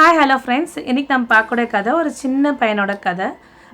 Hi hello friends இன்றைக்கி நம்ம பார்க்கக்கூடிய கதை ஒரு சின்ன பையனோட கதை.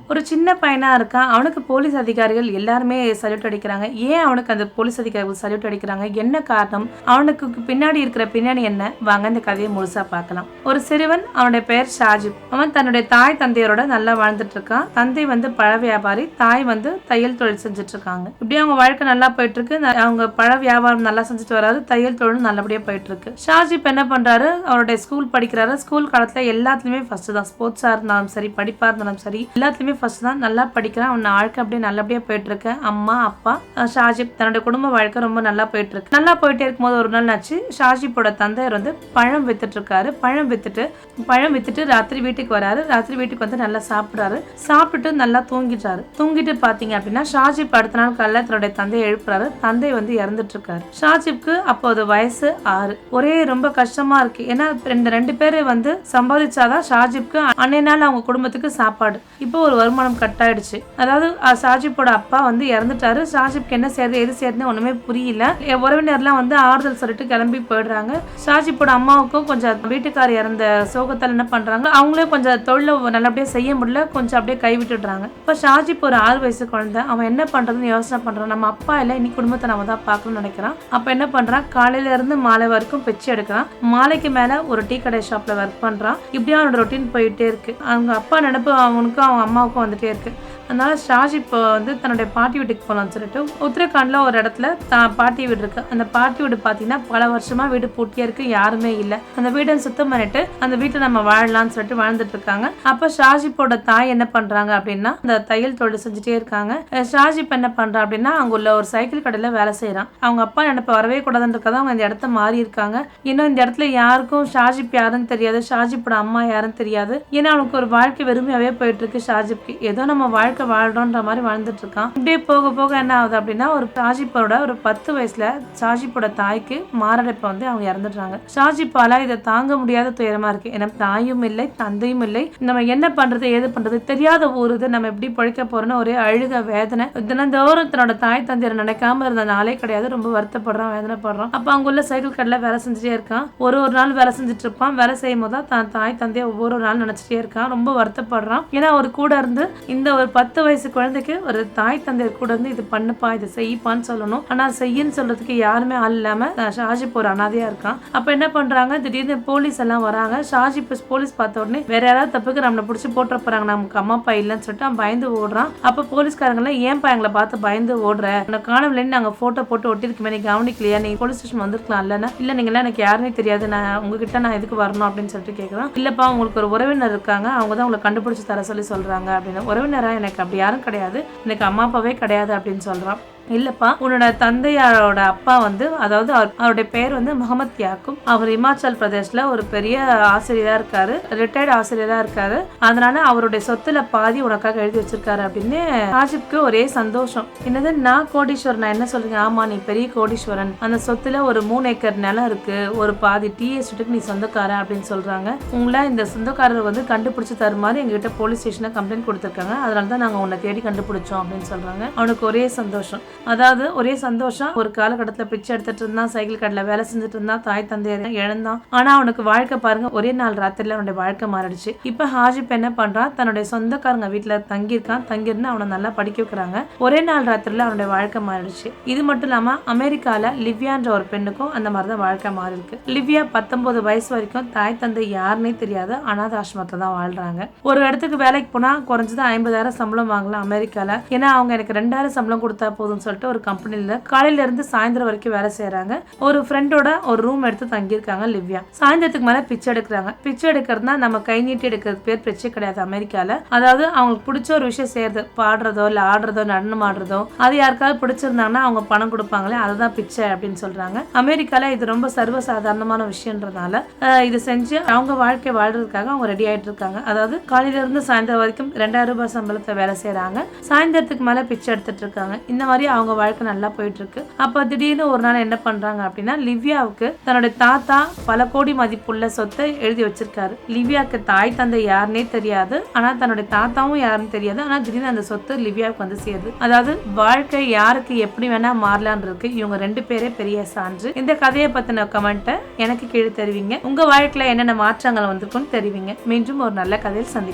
ஒரு சின்ன பையனாக இருக்கான். அவனுக்கு போலீஸ் அதிகாரிகள் எல்லாருமே சல்யூட் அடிக்கிறாங்க. ஏன் அவனுக்கு அந்த போலீஸ் அதிகாரிகள் சல்யூட் அடிக்கிறாங்க? என்ன காரணம்? அவனுக்கு பின்னாடி இருக்கிற பின்னணி என்ன? வாங்க இந்த கதையை முழுசா பார்க்கலாம். ஒரு சிறுவன் அவனுடைய பெயர் ஷாஜிப். அவன் தன்னுடைய தாய் தந்தையரோட நல்லா வாழ்ந்துட்டு இருக்கான். தந்தை வந்து பழ வியாபாரி தாய் வந்து தையல் தொழில் செஞ்சுட்டு இருக்காங்க. இப்படி அவங்க வாழ்க்கை நல்லா போயிட்டு இருக்கு. அவங்க பழ வியாபாரம் நல்லா செஞ்சுட்டு வராது. தையல் தொழிலும் நல்லபடியா போயிட்டு இருக்கு. ஷாஜிப் என்ன பண்றாரு? அவருடைய ஸ்கூல் படிக்கிறாரு. ஸ்கூல் காலத்துல எல்லாத்துலயுமே ஃபர்ஸ்ட் தான். ஸ்போர்ட்ஸா இருந்தாலும் சரி படிப்பா இருந்தாலும் சரி எல்லாத்துலயுமே ஃபஸ்ட் தான் நல்லா படிக்கிறான். அவன் வாழ்க்கை அப்படியே நல்லபடியாக போயிட்டுருக்கு. அம்மா அப்பா ஷாஜிப் தன்னுடைய குடும்ப வாழ்க்கை ரொம்ப நல்லா போயிட்டுருக்கு. நல்லா போயிட்டே இருக்கும்போது ஒரு நாள் ஆச்சு ஷாஜிப்போட தந்தையர் வந்து பழம் வித்துட்டுருக்காரு. பழம் வித்துட்டு பழம் வித்துட்டு ராத்திரி வீட்டுக்கு வராரு. ராத்திரி வீட்டுக்கு வந்து நல்லா சாப்பிட்றாரு. சாப்பிட்டுட்டு நல்லா தூங்கிட்டாரு. தூங்கிட்டு பார்த்தீங்க அப்படின்னா ஷாஜிப் அடுத்த நாள் காலையில் தன்னுடைய தந்தையை எழுப்புறாரு. தந்தை வந்து இறந்துட்டுருக்காரு. ஷாஜிப்க்கு அப்போது வயசு ஆறு. ஒரே ரொம்ப கஷ்டமாக இருக்குது ஏன்னா ரெண்டு ரெண்டு பேரை வந்து சம்பாதிச்சாதான் ஷாஜிப்க்கு அன்னைய நாள் அவங்க குடும்பத்துக்கு சாப்பாடு. இப்போ ஒரு வருமானம் கட் ஆயிடுச்சு. அதாவது ஷாஜிப்போட அப்பா வந்து இறந்துட்டாரு. ஷாஜிப்க்கு என்ன செய்யறது எது செய்யறதுன்னு ஒண்ணுமே புரியல. என் உறவினர்லாம் வந்து ஆறுதல் சொல்லிட்டு கிளம்பி போயிடுறாங்க. ஷாஜிப்போட அம்மாவுக்கும் கொஞ்சம் வீட்டுக்கார் இறந்த சோகத்தால் என்ன பண்றாங்க அவங்களே கொஞ்சம் தொழில நல்லபடியாக செய்ய முடியல. கொஞ்சம் அப்படியே கை விட்டுடுறாங்க. இப்போ ஷாஜிப் ஒரு ஆறு வயசு குழந்தை. அவன் என்ன பண்ணுறதுன்னு யோசனை பண்ணுறான் நம்ம அப்பா இல்லை இன்னைக்கு குடும்பத்தை நம்ம தான் பார்க்கணும்னு நினைக்கிறான். அப்போ என்ன பண்ணுறான் காலையில இருந்து மாலை வரைக்கும் பிச்சை எடுக்கிறான். மாலைக்கு மேலே ஒரு டீ கடை ஷாப்பில் ஒர்க் பண்ணுறான் இப்படியே அவனோட ரொட்டீன் போயிட்டே இருக்கு. அவங்க அப்பா நினப்பு அவனுக்கும் அவங்க அம்மாவுக்கும் வந்துகிட்டே இருக்குது அதனால் ஷாஜ் இப்போ வந்து தன்னுடைய பாட்டி வீட்டுக்கு போகலான்னு சொல்லிட்டு உத்தரகாண்டில் ஒரு இடத்துல தான் பாட்டி வீடு இருக்கு. அந்த பாட்டி வீடு பார்த்தீங்கன்னா பல வருஷமாக வீடு பூட்டியாக இருக்கு யாருமே இல்லை. அந்த வீடை சுத்தம் பண்ணிட்டு அந்த வீட்டில் நம்ம வாழலாம்னு சொல்லிட்டு வாழ்ந்துட்டு இருக்காங்க. அப்போ ஷாஜிப்போட தாய் என்ன பண்ணுறாங்க அப்படின்னா அந்த தையல் தொழில் செஞ்சுட்டே இருக்காங்க. ஷாஜிப் என்ன பண்ணுறா அப்படின்னா அங்கே உள்ள ஒரு சைக்கிள் கடையில் வேலை செய்கிறான் அவங்க அப்பா நினைப்ப வரவே கூடாதுன்றக்காக அவங்க இந்த இடத்த மாறி இருக்காங்க. இன்னும் இந்த இடத்துல யாருக்கும் ஷாஜிப் யாருன்னு தெரியாது. ஷாஜிப்போட அம்மா யாருன்னு தெரியாது. ஏன்னா அவனுக்கு ஒரு வாழ்க்கை வெறுமையாகவே போயிட்டு இருக்கு ஷாஜிப்க்கு. ஏதோ நம்ம வாழ்க்கை வாழ்றோன்ற மாதிரி வாழ்ந்துட்டு இருக்கான் இப்படியே போக போக என்ன ஆகுது அப்படின்னா ஒரு ஷாஜிப்போட ஒரு பத்து வயசுல ஷாஜிப்போட தாய்க்கு மாரடைப்ப வந்து அவங்க இறந்துடுறாங்க. ஷாஜிப்பால இதை தாங்க முடியாத துயரமா இருக்கு. ஏன்னா தாயும் இல்லை தந்தையும் இல்லை. நம்ம என்ன பண்றது ஏது பண்றது தெரியாத ஊர் இது. நம்ம எப்படி பழிக்க போகிறோன்னு ஒரே அழுக வேதனை. தினந்தோறும் தன்னோட தாய் தந்தையரை நினைக்காம இருந்த நாளே கிடையாது. ரொம்ப வருத்தப்படுறான் வேதனைப்படுறான். அப்போ அங்க உள்ள சைக்கிள் கடையில வேலை செஞ்சுட்டே இருக்கான். ஒரு ஒரு நாள் வேலை செஞ்சுட்டு இருப்பான் வேலை செய்யும் போது தான் தான் தாய் தந்தையை ஒவ்வொரு நாள் நினைச்சிட்டே இருக்கான். ரொம்ப வருத்தப்படுறான். ஏன்னா ஒரு கூட இருந்து இந்த ஒரு பத்து பத்து வயசு குழந்தைக்கு ஒரு தாய் தந்தையர் கூட இருந்து இது பண்ணுப்பா இது செய்ப்பான்னு சொல்லணும். ஆனா செய்யுன்னு சொல்றதுக்கு யாருமே ஆள் இல்லாம ஷாஜி ஷாஜிப் ஒரு அனாதையா இருக்கான். அப்ப என்ன பண்றாங்க? திடீர்னு போலீஸ் எல்லாம் வராங்க. ஷாஜி போலீஸ் பார்த்த உடனே வேற யாராவது தப்புக்கு நம்மளை பிடிச்சி போட்டுற போறாங்க. நமக்கு அம்மா அப்பா இல்லைன்னு சொல்லிட்டு அவன் பயந்து ஓடுறான். அப்ப போலீஸ்காரங்க எல்லாம் ஏன்பா எங்களை பார்த்து பயந்து ஓடுற? உன்னை காணவில்லைன்னு நாங்க போட்டோ போட்டு ஒட்டிருக்குமே நீ கவனிக்கலையா? நீங்க போலீஸ் ஸ்டேஷன் வந்திருக்கலாம் இல்லைன்னா? இல்ல நீங்க எனக்கு யாருமே தெரியாது. நான் உங்ககிட்ட நான் எதுக்கு வரணும்? அப்படின்னு சொல்லிட்டு கேட்குறான் இல்லப்பா உங்களுக்கு ஒரு உறவினர் இருக்காங்க. அவங்க தான் உங்களை கண்டுபிடிச்சு தர சொல்லி சொல்றாங்க. அப்படின்னு. உறவினரா எனக்கு அப்படி யாரும் கிடையாது. எனக்கு அம்மா அப்பாவே கிடையாது அப்படின்னு சொல்றான். இல்லப்பா உன்னோட தந்தையாரோட அப்பா வந்து அதாவது அவருடைய பேர் வந்து முகமது யாக்கும். அவர் இமாச்சல் பிரதேஷ்ல ஒரு பெரிய ஆசிரியரா இருக்காரு ரிட்டையர்ட் ஆசிரியரா இருக்காரு. அதனால அவருடைய சொத்துல பாதி உனக்காக எழுதி வச்சிருக்காரு அப்படின்னு ராஜிப்க்கு ஒரே சந்தோஷம். என்னது நான் கோடீஸ்வரன்? நான் என்ன சொல்றீங்க? ஆமா நீ பெரிய கோடீஸ்வரன். அந்த சொத்துல ஒரு மூணு ஏக்கர் நிலம் இருக்கு ஒரு பாதி டீ எஸ்டேட்டுக்கு நீ சொந்தக்காரன் அப்படின்னு சொல்றாங்க. உங்களை இந்த சொந்தக்காரர் வந்து கண்டுபிடிச்சு தருமாறு எங்ககிட்ட போலீஸ் ஸ்டேஷனை கம்ப்ளைண்ட் கொடுத்துருக்காங்க. அதனால தான் நாங்கள் உன்னை தேடி கண்டுபிடிச்சோம் அப்படின்னு சொல்றாங்க. அவனுக்கு ஒரே சந்தோஷம். அதாவது ஒரே சந்தோஷம். ஒரு காலகட்டத்தில் பிச்சை எடுத்துட்டு இருந்தான் சைக்கிள் கடையில் வேலை செஞ்சுட்டு இருந்தான் தாய் தந்தையர் இழந்தான் ஆனா அவனுக்கு வாழ்க்கை பாருங்க ஒரே நாள் ராத்திரில அவனுடைய வாழ்க்கை மாறிடுச்சு. இப்ப ஹாஜிப் என்ன பண்றான் தன்னுடைய சொந்தக்காரங்க வீட்டுல தங்கியிருக்கான். தங்கியிருந்து அவனை நல்லா படிக்க வைக்கிறாங்க. ஒரே நாள் ராத்திரில அவனுடைய வாழ்க்கை மாறிடுச்சு. இது மட்டும் இல்லாம அமெரிக்கால லிவ்யான்ற ஒரு பெண்ணுக்கும் அந்த மாதிரி தான் வாழ்க்கை மாறி இருக்கு லிவ்யா பத்தொன்பது வயசு வரைக்கும் தாய் தந்தை யாருன்னே தெரியாது அனாத ஆசிரமத்தை தான் வாழ்றாங்க. ஒரு இடத்துக்கு வேலைக்கு போனா குறைஞ்சது ஐம்பதாயிரம் சம்பளம் வாங்கலாம் அமெரிக்கால. ஏன்னா அவங்க எனக்கு ரெண்டாயிரம் சம்பளம் கொடுத்தா போதும்னு சொல்லிட்டு ஒரு கம்பெனியில காலையில இருந்து சாயந்தரம் வரைக்கும் வேலை செய்யறாங்க ஒரு ஃப்ரெண்டோட ஒரு ரூம் எடுத்து தங்கியிருக்காங்க லிவ்யா. சாயந்தரத்துக்கு மேல பிச்சை எடுக்கிறாங்க. பிச்சை எடுக்கிறதுனா நம்ம கை நீட்டி எடுக்கிறது பேர் பிச்சை கிடையாது அமெரிக்கால. அதாவது அவங்களுக்கு பிடிச்ச ஒரு விஷயம் செய்யறது பாடுறதோ இல்ல ஆடுறதோ நடனம் ஆடுறதோ அது யாருக்காவது பிடிச்சிருந்தாங்கன்னா அவங்க பணம் கொடுப்பாங்களே அதுதான் பிச்சை அப்படின்னு சொல்றாங்க. அமெரிக்கால இது ரொம்ப சர்வசாதாரணமான விஷயம்ன்றதுனால இது செஞ்சு அவங்க வாழ்க்கை வாழ்றதுக்காக அவங்க ரெடி ஆயிட்டு இருக்காங்க. அதாவது காலையில இருந்து சாயந்தரம் வரைக்கும் ரெண்டாயிரம் ரூபாய் சம்பளத்தை வேலை செய்யறாங்க சாயந்தரத்துக்கு மேல பிச்சை எடுத்துட்டு இருக்காங்க. இந்த மாதிரி அவங்க வாழ்க்கை நல்லா போயிட்டுருக்கு. அப்போ திடீர்னு ஒரு நாள் என்ன பண்ணுறாங்க அப்படின்னா லிவ்யாவுக்கு தன்னுடைய தாத்தா பல கோடி மதிப்புள்ள சொத்தை எழுதி வச்சிருக்காரு. லிவ்யாவுக்கு தாய் தந்தை யாருன்னே தெரியாது. ஆனால் தன்னுடைய தாத்தாவும் யாருன்னு தெரியாது. ஆனால் திடீர்னு அந்த சொத்து லிவ்யாவுக்கு வந்து சேருது. அதாவது வாழ்க்கை யாருக்கு எப்படி வேணா மாறலான் இருக்கு. இவங்க ரெண்டு பேரே பெரிய சான்று. இந்த கதையை பத்தின கமெண்ட்டை எனக்கு கீழே தெரிவிங்க. உங்க வாழ்க்கையில என்னென்ன மாற்றங்கள் வந்திருக்குன்னு தெரிவிங்க. மீண்டும் ஒரு நல்ல கதையில் சந்திக்கலாம்.